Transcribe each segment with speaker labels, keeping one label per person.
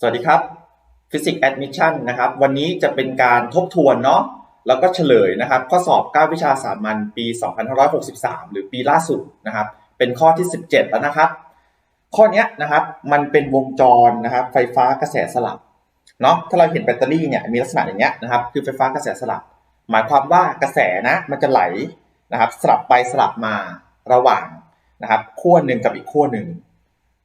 Speaker 1: สวัสดีครับ Physics Admission นะครับ วันนี้จะเป็นการทบทวนเนาะแล้วก็เฉลยนะครับ ข้อสอบ 9 วิชาสามัญปี 2563 หรือปีล่าสุดนะครับ เป็นข้อที่ 17 แล้วนะครับ ข้อนี้นะครับมันเป็นวงจรนะครับ ไฟฟ้ากระแสสลับเนาะถ้าเราเห็นแบตเตอรี่เนี่ยมีลักษณะอย่างเงี้ยนะครับ คือไฟฟ้ากระแสสลับ หมายความว่ากระแสนะมันจะไหลนะครับ สลับไปสลับมาระหว่างนะครับขั้วหนึ่งกับอีกขั้วหนึ่ง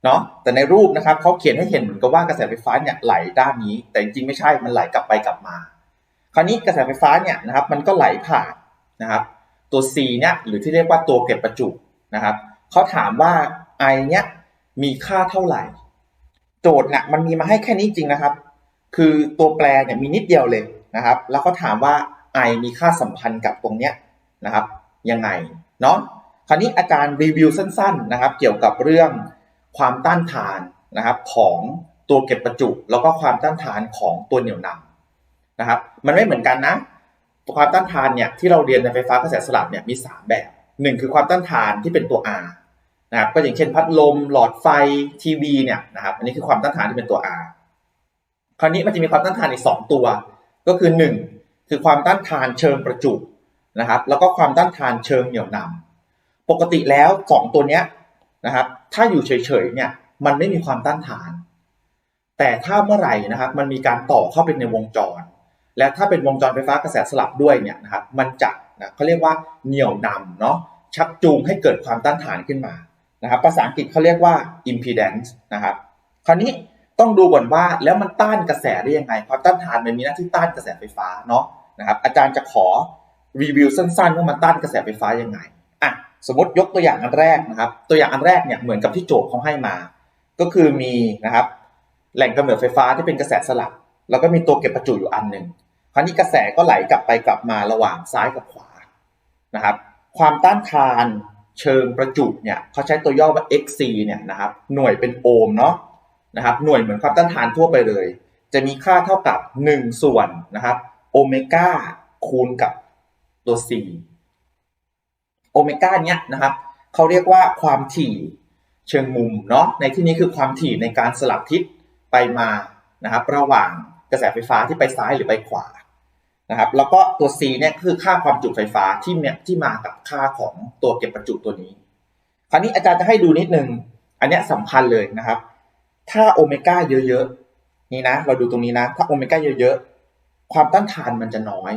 Speaker 1: เนาะแต่ในรูปนะครับเขาเขียนให้เห็นเหมือนกับว่ากระแสไฟฟ้าเนี่ยไหลด้านนี้ แต่จริงๆไม่ใช่มันไหลกลับไปกลับมา คราวนี้กระแสไฟฟ้าเนี่ยนะครับมันก็ไหลผ่านนะครับตัว C เนี่ยหรือที่เรียกว่าตัวเก็บประจุนะครับเขาถามว่า I เนี่ยมีค่าเท่าไหร่ โจทย์เนี่ยมันมีมาให้แค่นี้จริงนะครับ คือตัวแปรเนี่ยมีนิดเดียวเลยนะครับ แล้วก็ถามว่า I มีค่าสัมพันธ์กับตรงเนี้ยนะครับยังไงเนาะคราวนี้อาจารย์รีวิวสั้นๆนะครับ เกี่ยวกับเรื่อง ความต้านทานนะครับของตัวเก็บประจุ แล้วก็ความต้านทานของตัวเหนี่ยวนำนะครับ มันไม่เหมือนกันนะ ความต้านทานเนี่ยที่เราเรียนในไฟฟ้ากระแสสลับเนี่ยมี 3 แบบหนึ่งคือความต้านทานที่เป็นตัว R นะครับก็อย่างเช่นพัดลมหลอดไฟทีวีเนี่ยนะครับอันนี้คือความต้านทานที่เป็นตัว R คราวนี้มันจะมีความต้านทานอีก 2 ตัว ก็คือ 1 คือความต้านทานเชิงประจุนะครับแล้วก็ความต้านทานเชิงเหนี่ยวนำปกติแล้ว 2 ตัวเนี้ย นะครับ ถ้าอยู่เฉยๆเนี่ยมันไม่มีความต้านทาน แต่ถ้าเมื่อไหร่นะครับ มันมีการต่อเข้าไปในวงจร และถ้าเป็นวงจรไฟฟ้ากระแสสลับด้วยเนี่ยนะครับ มันจะนะเขาเรียกว่าเหนี่ยวนำเนาะชักจูงให้เกิดความต้านทานขึ้นมานะครับ ภาษาอังกฤษเขาเรียกว่า impedance นะครับคราวนี้ต้องดูก่อนว่าแล้วมันต้านกระแสได้ยังไง ความต้านทานมันมีหน้าที่ต้านกระแสไฟฟ้าเนาะนะครับ อาจารย์จะขอรีวิวสั้นๆว่ามันต้านกระแสไฟฟ้ายังไงอะ สมมติยกตัวอย่างอันแรกนะครับ ตัวอย่างอันแรกเนี่ยเหมือนกับที่โจทย์เขาให้มา ก็คือมีนะครับ แหล่งกำเนิดไฟฟ้าที่เป็นกระแสสลับ แล้วก็มีตัวเก็บประจุอยู่อันหนึ่งคราวนี้กระแสก็ไหลกลับไปกลับมาระหว่างซ้ายกับขวานะครับ ความต้านทานเชิงประจุเนี่ยเขาใช้ตัวย่อว่า xc เนี่ยนะครับ หน่วยเป็นโอห์มเนาะนะครับ หน่วยเหมือนความต้านทานทั่วไปเลย จะมีค่าเท่ากับ 1 ส่วนนะครับโอเมก้าคูณกับตัว c โอเมก้าเนี้ยนะครับเขาเรียกว่าความถี่เชิงมุมเนาะในที่นี้คือความถี่ในการสลับทิศไปมานะครับระหว่างกระแสไฟฟ้าที่ไปซ้ายหรือไปขวานะครับแล้วก็ตัว C เนี่ยคือค่าความจุไฟฟ้าที่เนี่ยที่มากับค่าของตัวเก็บประจุตัวนี้ คราวนี้อาจารย์จะให้ดูนิดนึง อันเนี้ยสำคัญเลยนะครับ ถ้าโอเมก้าเยอะๆนี่นะ เราดูตรงนี้นะ ถ้าโอเมก้าเยอะๆ ความต้านทานมันจะน้อย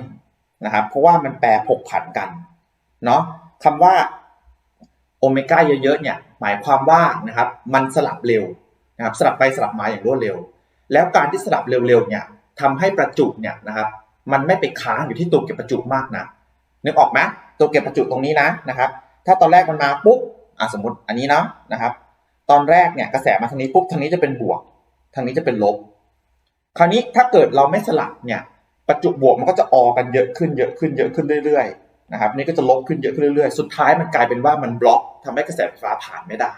Speaker 1: นะครับ เพราะว่ามันแปรผกผันกันเนาะ คำว่าโอเมก้าเยอะๆเนี่ยหมายความว่านะครับมันสลับเร็วนะครับสลับไปสลับมาอย่างรวดเร็ว แล้วการที่สลับเร็วๆเนี่ยทำให้ประจุเนี่ยนะครับมันไม่ไปค้างอยู่ที่ตัวเก็บประจุมากนะนึกออกไหมตัวเก็บประจุตรงนี้นะนะครับ ถ้าตอนแรกมันมาปุ๊บอะสมมติอันนี้เนาะนะครับ ตอนแรกเนี่ยกระแสมาทางนี้ปุ๊บทางนี้จะเป็นบวก ทางนี้จะเป็นลบ คราวนี้ถ้าเกิดเราไม่สลับเนี่ยประจุบวกมันก็จะออกันเยอะขึ้นเยอะขึ้นเยอะขึ้นเรื่อยๆ นะครับนี่ก็จะลบขึ้นเยอะขึ้นเรื่อยๆ สุดท้ายมันกลายเป็นว่ามันบล็อกทำให้กระแสไฟฟ้าผ่านไม่ได้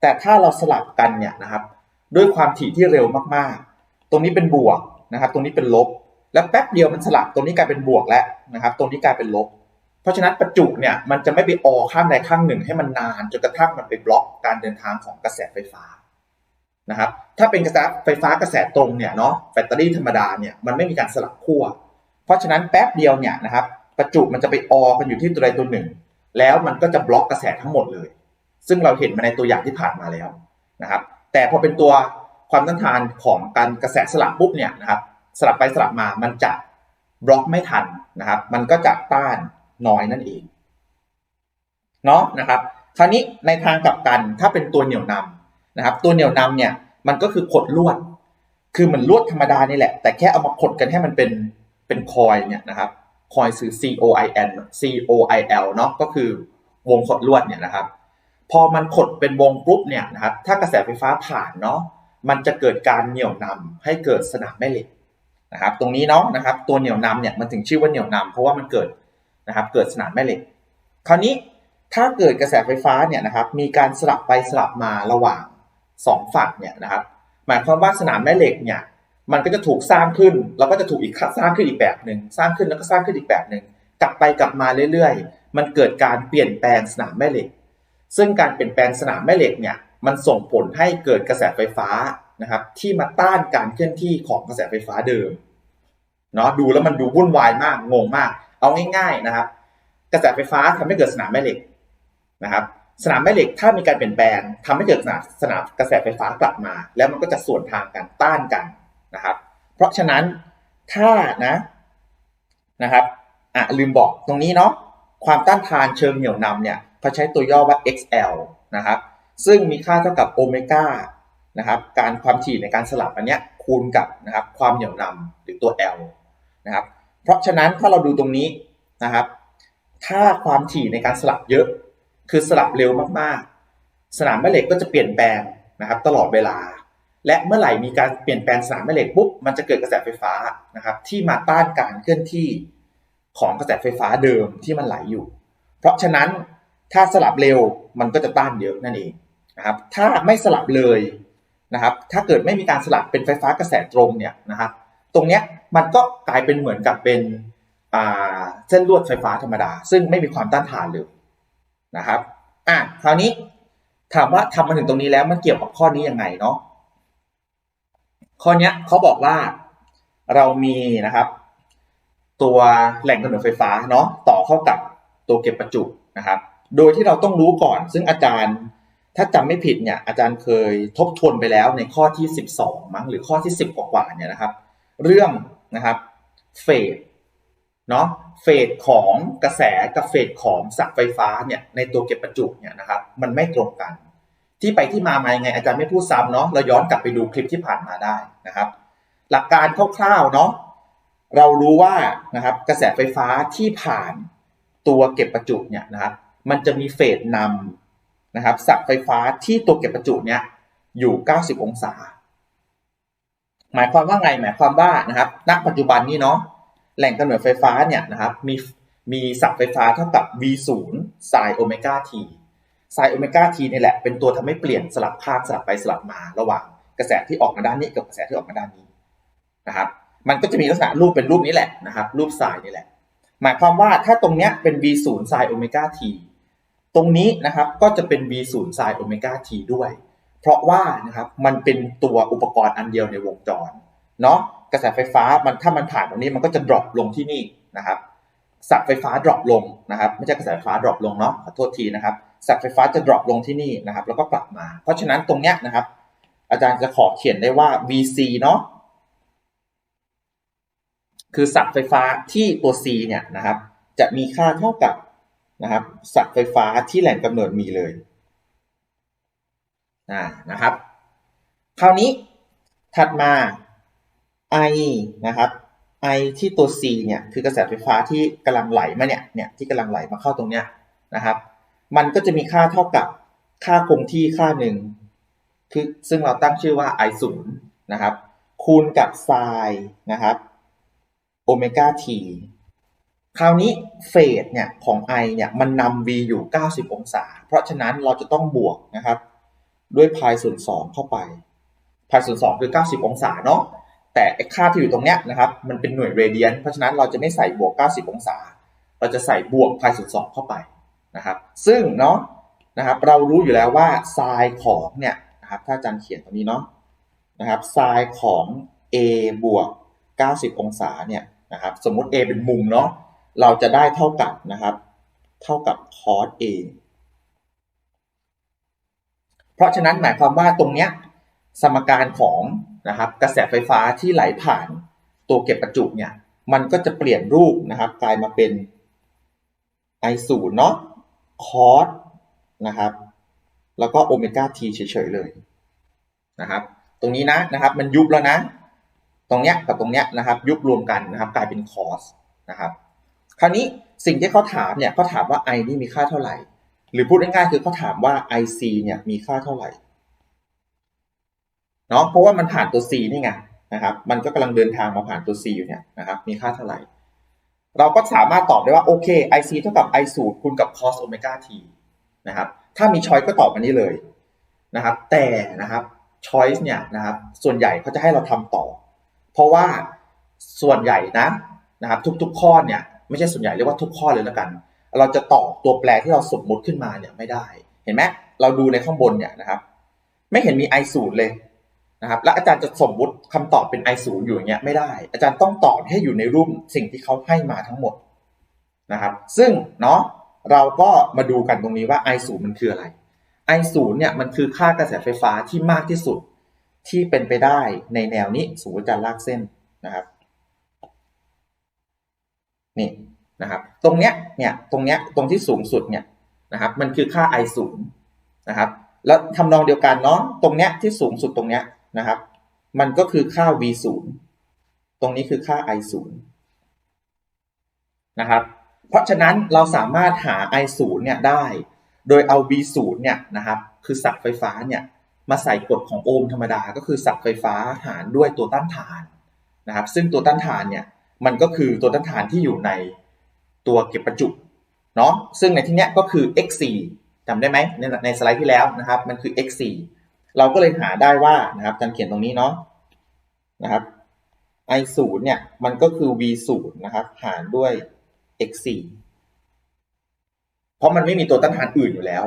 Speaker 1: แต่ถ้าเราสลับกันเนี่ยนะครับด้วยความถี่ที่เร็วมากๆ ตรงนี้เป็นบวกนะครับ ตรงนี้เป็นลบ แล้วแป๊บเดียวมันสลับตรงนี้กลายเป็นบวกแล้วนะครับ ตรงนี้กลายเป็นลบ เพราะฉะนั้นประจุเนี่ยมันจะไม่ไปออข้างใดข้างหนึ่งให้มันนานจนกระทั่งมันไปบล็อกการเดินทางของกระแสไฟฟ้านะครับ ถ้าเป็นกระแสไฟฟ้ากระแสตรงเนี่ยเนาะแบตเตอรี่ธรรมดาเนี่ยมันไม่มีการสลับขั้ว เพราะฉะนั้นแป๊บเดียวเนี่ยนะครับ ประจุมันจะไปออกันอยู่ที่ตัวใดตัวหนึ่ง แล้วมันก็จะบล็อกกระแสทั้งหมดเลย ซึ่งเราเห็นมาในตัวอย่างที่ผ่านมาแล้วนะครับ แต่พอเป็นตัวความต้านทานของการกระแสสลับปุ๊บเนี่ยนะครับสลับไปสลับมามันจะบล็อกไม่ทันนะครับ มันก็จะต้านน้อยนั่นเองเนาะนะครับ คราวนี้ในทางกลับกันถ้าเป็นตัวเหนี่ยวนำนะครับ ตัวเหนี่ยวนำเนี่ยมันก็คือขดลวด คือเหมือนลวดธรรมดานี่แหละ แต่แค่เอามาขดกันให้มันเป็นเป็นคอยเนี่ยนะครับ คอยซื้อ C O I N C O I L เนาะก็คือวงขดลวดเนี่ยนะครับ พอมันขดเป็นวงปุ๊บเนี่ยนะครับถ้ากระแสไฟฟ้าผ่านเนาะมันจะเกิดการเหนี่ยวนำให้เกิดสนามแม่เหล็กนะครับตรงนี้เนาะนะครับตัวเหนี่ยวนำเนี่ยมันถึงชื่อว่าเหนี่ยวนำเพราะว่ามันเกิดนะครับเกิดสนามแม่เหล็ก คราวนี้ถ้าเกิดกระแสไฟฟ้าเนี่ยนะครับมีการสลับไปสลับมาระหว่างสองฝั่งเนี่ยนะครับหมายความว่าสนามแม่เหล็กเนี่ย มันก็จะถูกสร้างขึ้น แล้วก็จะถูกอีกสร้างขึ้นอีกแบบหนึ่งสร้างขึ้นแล้วก็สร้างขึ้นอีกแบบหนึ่งกลับไปกลับมาเรื่อยๆ มันเกิดการเปลี่ยนแปลงสนามแม่เหล็ก ซึ่งการเปลี่ยนแปลงสนามแม่เหล็กเนี่ยมันส่งผลให้เกิดกระแสไฟฟ้านะครับที่มาต้านการเคลื่อนที่ของกระแสไฟฟ้าเดิมเนาะดูแล้วมันดูวุ่นวายมากงงมาก เอาง่ายๆนะครับ กระแสไฟฟ้าทำให้เกิดสนามแม่เหล็กนะครับสนามแม่เหล็กถ้ามีการเปลี่ยนแปลงทำให้เกิดสนามสนามกระแสไฟฟ้ากลับมา แล้วมันก็จะส่วนทางกันต้านกัน นะครับ เพราะฉะนั้นถ้านะนะครับอะลืมบอกตรงนี้เนาะความต้านทานเชิงเหนี่ยวนำเนี่ยเขาใช้ตัวย่อว่า XL นะครับ ซึ่งมีค่าเท่ากับโอเมก้านะครับ การความถี่ในการสลับอันเนี้ยคูณกับนะครับความเหนี่ยวนำหรือตัว L นะครับ เพราะฉะนั้นถ้าเราดูตรงนี้นะครับ ถ้าความถี่ในการสลับเยอะ คือสลับเร็วมากๆ สนามแม่เหล็กก็จะเปลี่ยนแปลงนะครับ ตลอดเวลา และเมื่อไหร่มีการเปลี่ยนแปลงสนามแม่เหล็กปุ๊บมันจะเกิดกระแสไฟฟ้านะครับ ที่มาต้านการเคลื่อนที่ของกระแสไฟฟ้าเดิมที่มันไหลอยู่ เพราะฉะนั้นถ้าสลับเร็วมันก็จะต้านเยอะนั่นเองนะครับ ถ้าไม่สลับเลยนะครับ ถ้าเกิดไม่มีการสลับเป็นไฟฟ้ากระแสตรงเนี่ยนะครับ ตรงเนี้ยมันก็กลายเป็นเหมือนกับเป็นเส้นลวดไฟฟ้าธรรมดา ซึ่งไม่มีความต้านทานเลยนะครับ อะคราวนี้ถามว่าทำมาถึงตรงนี้แล้วมันเกี่ยวกับข้อนี้ยังไงเนาะ ข้อเนี้ยเขาบอกว่าเรามีนะครับ ตัวแหล่งกำเนิดไฟฟ้าเนาะต่อเข้ากับตัวเก็บประจุนะครับ โดยที่เราต้องรู้ก่อน ซึ่งอาจารย์ถ้าจำไม่ผิดเนี่ยอาจารย์เคยทบทวนไปแล้วในข้อที่ 12 มั้งหรือข้อที่ 10 กว่าๆเนี่ยนะครับ เรื่องนะครับเฟสเนาะเฟสของกระแสกับเฟสของสักไฟฟ้าเนี่ยในตัวเก็บประจุเนี่ยนะครับ มันไม่ตรงกัน ที่ไปที่มามายังไง อาจารย์ไม่พูดซ้ำเนาะเราย้อนกลับไปดูคลิปที่ผ่านมาได้นะครับ หลักการคร่าวๆเนาะเรารู้ว่านะครับกระแสไฟฟ้าที่ผ่านตัวเก็บประจุเนี่ยนะครับมันจะมีเฟสนำนะครับสักไฟฟ้าที่ตัวเก็บประจุเนี่ยอยู่ 90 องศา หมายความว่าไงหมายความว่านะครับณปัจจุบันนี้เนาะแหล่งกำเนิดไฟฟ้าเนี่ยนะครับมีมีสักไฟฟ้าเท่ากับ v 0 sin โอเมก้า t sin โอเมก้า t นี่แหละเป็นตัวทำให้เปลี่ยนสลับข้างสลับไปสลับมาระหว่างกระแสที่ออกมาด้านนี้กับกระแสที่ออกมาด้านนี้นะครับ มันก็จะมีลักษณะรูปเป็นรูปนี้แหละนะครับ รูป sin นี่แหละ หมายความว่าถ้าตรงเนี้ยเป็น v 0 sin โอเมก้า t ตรงนี้นะครับก็จะเป็น v 0 sin โอเมก้า t ด้วย เพราะว่านะครับมันเป็นตัวอุปกรณ์อันเดียวในวงจรเนาะกระแสไฟฟ้ามันถ้ามันผ่านตรงนี้มันก็จะดรอปลงที่นี่นะครับสักไฟฟ้าดรอปลงนะครับ ไม่ใช่กระแสไฟฟ้าดรอปลงเนาะขอโทษทีนะครับ สักไฟฟ้าจะดรอปลงที่นี่นะครับ แล้วก็กลับมา เพราะฉะนั้นตรงเนี้ยนะครับ อาจารย์จะขอเขียนได้ว่า VC เนาะคือสักไฟฟ้าที่ตัว C เนี่ยนะครับ จะมีค่าเท่ากับนะครับสักไฟฟ้าที่แหล่งกำเนิดมีเลยอ่านะครับ คราวนี้ถัดมา I นะครับ I ที่ตัว C เนี่ยคือกระแสไฟฟ้าที่กำลังไหลมาเนี่ยเนี่ยที่กำลังไหลมาเข้าตรงเนี้ยนะครับ มันก็จะมีค่าเท่ากับค่าคงที่ค่าหนึ่งคือซึ่งเราตั้งชื่อว่า I 0นะครับ คูณกับ sin นะครับโอเมก้า t คราวนี้เฟสเนี่ยของ I เนี่ยมันนำ v อยู่ 90 องศา เพราะฉะนั้นเราจะต้องบวกนะครับ ด้วยพายส่วน2เข้าไปพายส่วน2คือ 90 องศาเนาะแต่ค่าที่อยู่ตรงเนี้ยนะครับ มันเป็นหน่วยเรเดียน เพราะฉะนั้นเราจะไม่ใส่บวก 90 องศา เราจะใส่บวกพายส่วน2เข้าไป นะครับ ซึ่งเนาะนะครับเรารู้อยู่แล้วว่าไซน์ของเนี่ยนะครับถ้าอาจารย์เขียนตรงนี้เนาะนะครับไซน์ของ a บวก 90 องศาเนี่ยนะครับสมมติ a เป็นมุมเนาะเราจะได้เท่ากับนะครับเท่ากับ cos a เพราะฉะนั้นหมายความว่าตรงเนี้ยสมการของนะครับกระแสไฟฟ้าที่ไหลผ่านตัวเก็บประจุเนี่ยมันก็จะเปลี่ยนรูปนะครับกลายมาเป็น i 0เนาะ cos นะครับ แล้วก็โอเมก้า t เฉยๆเลยนะครับ ตรงนี้นะนะครับ มันยุบแล้วนะ ตรงเนี้ยกับตรงเนี้ยนะครับ ยุบรวมกันนะครับ กลายเป็น cos นะครับ คราวนี้สิ่งที่เขาถามเนี่ยเขาถามว่า i นี่มีค่าเท่าไหร่ หรือพูดง่ายๆคือเขาถามว่า ic เนี่ยมีค่าเท่าไหร่เนาะเพราะว่ามันผ่านตัว c นี่ไงนะครับ มันก็กำลังเดินทางมาผ่านตัว c อยู่เนี่ยนะครับ มีค่าเท่าไหร่ เราก็สามารถตอบได้ว่าโอเค ic เท่ากับ i สูตรคูณกับ cos โอเมก้า t นะครับ ถ้ามีช้อยก็ตอบอันนี้เลยนะครับ แต่นะครับ choice เนี่ยนะครับ ส่วนใหญ่เขาจะให้เราทำต่อ เพราะว่าส่วนใหญ่นะนะครับ ทุกๆข้อเนี่ยไม่ใช่ส่วนใหญ่เรียกว่าทุกข้อเลยแล้วกัน เราจะตอบตัวแปรที่เราสมมุติขึ้นมาเนี่ยไม่ได้ เห็นไหมเราดูในข้างบนเนี่ยนะครับ ไม่เห็นมี i สูตรเลย นะครับแล้วอาจารย์จะสมมุติคำตอบเป็น i 0อยู่อย่างเงี้ยไม่ได้ อาจารย์ต้องตอบให้อยู่ในรูปสิ่งที่เขาให้มาทั้งหมดนะครับ ซึ่งเนาะเราก็มาดูกันตรงนี้ว่า i 0มันคืออะไร i 0เนี่ยมันคือค่ากระแสไฟฟ้าที่มากที่สุดที่เป็นไปได้ในแนวนี้สมมติอาจารย์ลากเส้นนะครับนี่นะครับ ตรงเนี้ยเนี่ยตรงเนี้ยตรงที่สูงสุดเนี่ยนะครับ มันคือค่า i 0นะครับ แล้วทำนองเดียวกันเนาะตรงเนี้ยที่สูงสุดตรงเนี้ย นะครับ มันก็คือค่า v 0ตรงนี้คือค่า i 0นะครับ เพราะฉะนั้นเราสามารถหา i 0เนี่ยได้ โดยเอา v 0เนี่ยนะครับ คือศักไฟฟ้าเนี่ยมาใส่กฎของโอห์มธรรมดา ก็คือศักไฟฟ้าหารด้วยตัวต้านทานนะครับ ซึ่งตัวต้านทานเนี่ยมันก็คือตัวต้านทานที่อยู่ในตัวเก็บประจุเนาะซึ่งในที่เนี้ยก็คือ x4 จำได้ไหมในในสไลด์ที่แล้วนะครับ มันคือ x4 เราก็เลยหาได้ว่านะครับอาจารย์เขียนตรงนี้เนาะนะครับ i 0เนี่ยมันก็คือ v 0นะครับหารด้วย x4 เพราะมันไม่มีตัวต้านทานอื่นอยู่แล้ว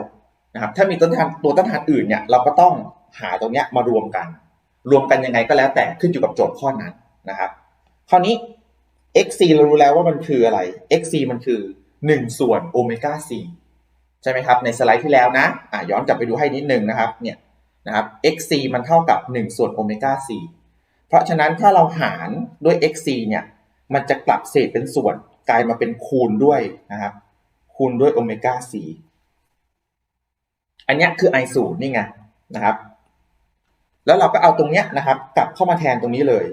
Speaker 1: นะครับ ถ้ามีตัวต้นทานตัวต้านทานอื่นเนี่ยเราก็ต้องหาตรงเนี้ยมารวมกัน รวมกันยังไงก็แล้วแต่ขึ้นอยู่กับโจทย์ข้อนั้นนะครับ คราวนี้ xc เรารู้แล้วว่ามันคืออะไร xc มันคือ 1 ส่วนโอเมก้า c ใช่ไหมครับ ในสไลด์ที่แล้วนะอะย้อนกลับไปดูให้นิดนึงนะครับ เนี่ย นะครับ xc มันเท่ากับ 1 ส่วนโอเมก้า c เพราะฉะนั้นถ้าเราหารด้วย xc เนี่ย มันจะกลับเศษเป็นส่วนกลายมาเป็นคูณด้วยนะครับ คูณด้วยโอเมก้า c อันนี้คือ i 0นี่ไงนะครับ แล้วเราก็เอาตรงเนี้ยนะครับ กลับเข้ามาแทนตรงนี้เลย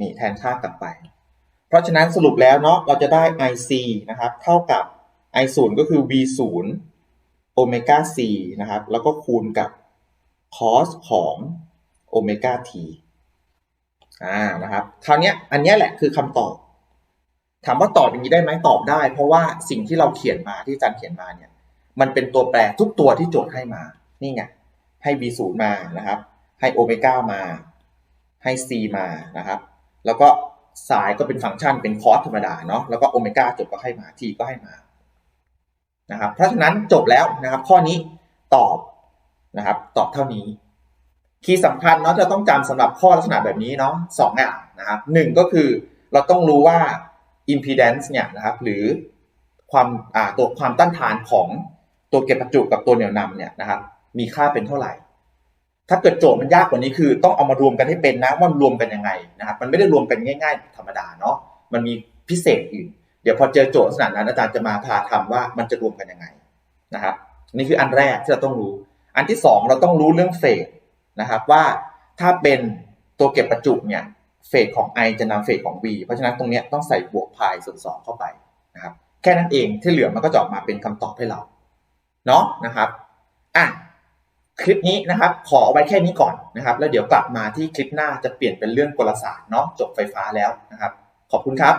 Speaker 1: นี่แทนค่ากลับไป เพราะฉะนั้นสรุปแล้วเนาะเราจะได้ ic นะครับ เท่ากับ i 0ก็คือ v 0โอเมก้า c นะครับ แล้วก็คูณกับ cos ของโอเมก้า t อ่านะครับคราวนี้อันนี้แหละคือคำตอบ ถามว่าตอบอย่างนี้ได้ไหมตอบได้ เพราะว่าสิ่งที่เราเขียนมาที่อาจารย์เขียนมาเนี่ย มันเป็นตัวแปรทุกตัวที่โจทย์ให้มานี่ไงให้ v 0มานะครับ ให้โอเมก้ามาให้ c มานะครับ แล้วก็สายก็เป็นฟังก์ชันเป็นคอสธรรมดาเนาะแล้วก็โอเมก้าจบก็ให้มา t ก็ให้มานะครับเพราะฉะนั้นจบแล้วนะครับ ข้อนี้ตอบ นะครับ ตอบเท่านี้ คีย์สำคัญเนาะจะต้องจำสำหรับข้อลักษณะแบบนี้เนาะสองอย่างนะครับหนึ่งก็คือเราต้องรู้ว่า impedance เนี่ยนะครับ หรือความตัวความต้านทานของตัวเก็บประจุกับตัวเหนี่ยวนำเนี่ยนะครับ มีค่าเป็นเท่าไหร่ ถ้าเกิดโจทย์มันยากกว่านี้คือ ต้องเอามารวมกันให้เป็นนะว่ารวมกันยังไงนะครับ มันไม่ได้รวมกันง่าย ๆ ธรรมดาเนาะมันมีพิเศษอื่นเดี๋ยวพอเจอโจทย์ลักษณะนั้นอาจารย์จะมาพาทำว่ามันจะรวมกันยังไงนะครับนี่คืออันแรกที่เราต้องรู้ อันที่สองเราต้องรู้เรื่องเฟสนะครับว่าถ้าเป็นตัวเก็บประจุเนี่ยเฟสของ i จะนำเฟสของ v เพราะฉะนั้นตรงเนี้ยต้องใส่บวกพายส่วนสองเข้าไปนะครับแค่นั้นเองที่เหลือมันก็จะออกมาเป็นคำตอบให้เราเนาะนะครับอะคลิปนี้นะครับ ขอเอาไว้แค่นี้ก่อนนะครับ แล้วเดี๋ยวกลับมาที่คลิปหน้าจะเปลี่ยนเป็นเรื่องกลศาสตร์เนาะจบไฟฟ้าแล้วนะครับ ขอบคุณครับ